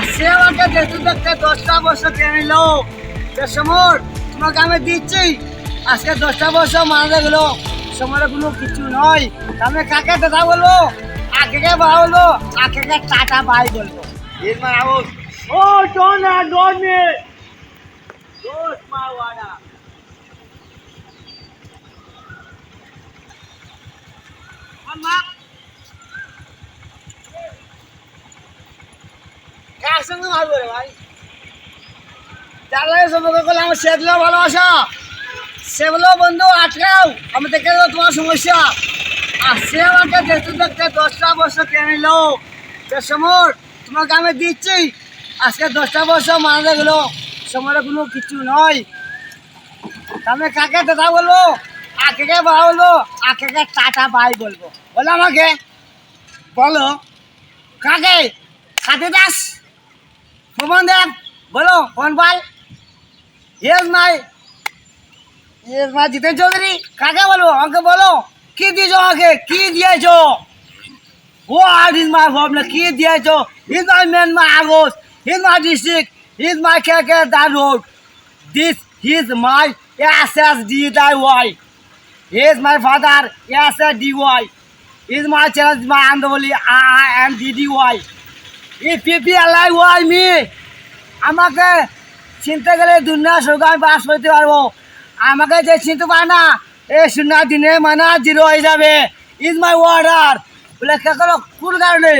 আসছে আমাকে দেখতে দেখতে দশটা বছর টেনে নিল। সে সময় তোমাকে আমি দিচ্ছি। আজকে দশটা বছর মারা গেলো। সময়ের কোনো কিছু নয়। আমি কাকে দাদা বলব? আকেকে বা বলব? আকেকে টাটা বাই বলব? Here's my house. Oh, don't adore me. Don't সঙ্গে মারবো রে ভাই। যার লাগে সম্পর্ক করলে আমার সেগুলো ভালোবাসা। সেগুলো বন্ধু, আটকাও। আমি দেখে দেবো তোমার সমস্যা। আর সে আমাকে দেখতে দেখতে দশটা বছর টেনে নিল। সে সময় তোমাকে আমি দিচ্ছি। আজকে দশটা বছর মারা গেলো। সময়ের কোনো কিছু নয়। আমি কাকে দাদা বলব? আকেকে বা বলব? আকেকে টাটা, বাই বলব। বলো আমাকে। বলো। কাকে? খাতে দাস સુમનદેવ બોલો ફોનપાલ yes my. Yes my Jiten Chaudhary. કાકા બોલો, અંક બોલો. કી દીજો આગે કી દિયે છો? વો આર ઇઝ માય હોમ ને કી દિયે છો? Is my man my આગોસ is my district is my K K the road. This is my S S D દાય Y is my father S S D Y is my challenge my આંદોલી આ M D D Y people alive why me? আমাকে চিনতে গেলে দুনিয়া সুখ আমি বাস করতে পারব। আমাকে যে চিনতে পারে না এ শূন্য দিনে মানা জিরো হয়ে যাবে। ইজ মাই ওয়ার্ডার বলে কে কোন কারণে?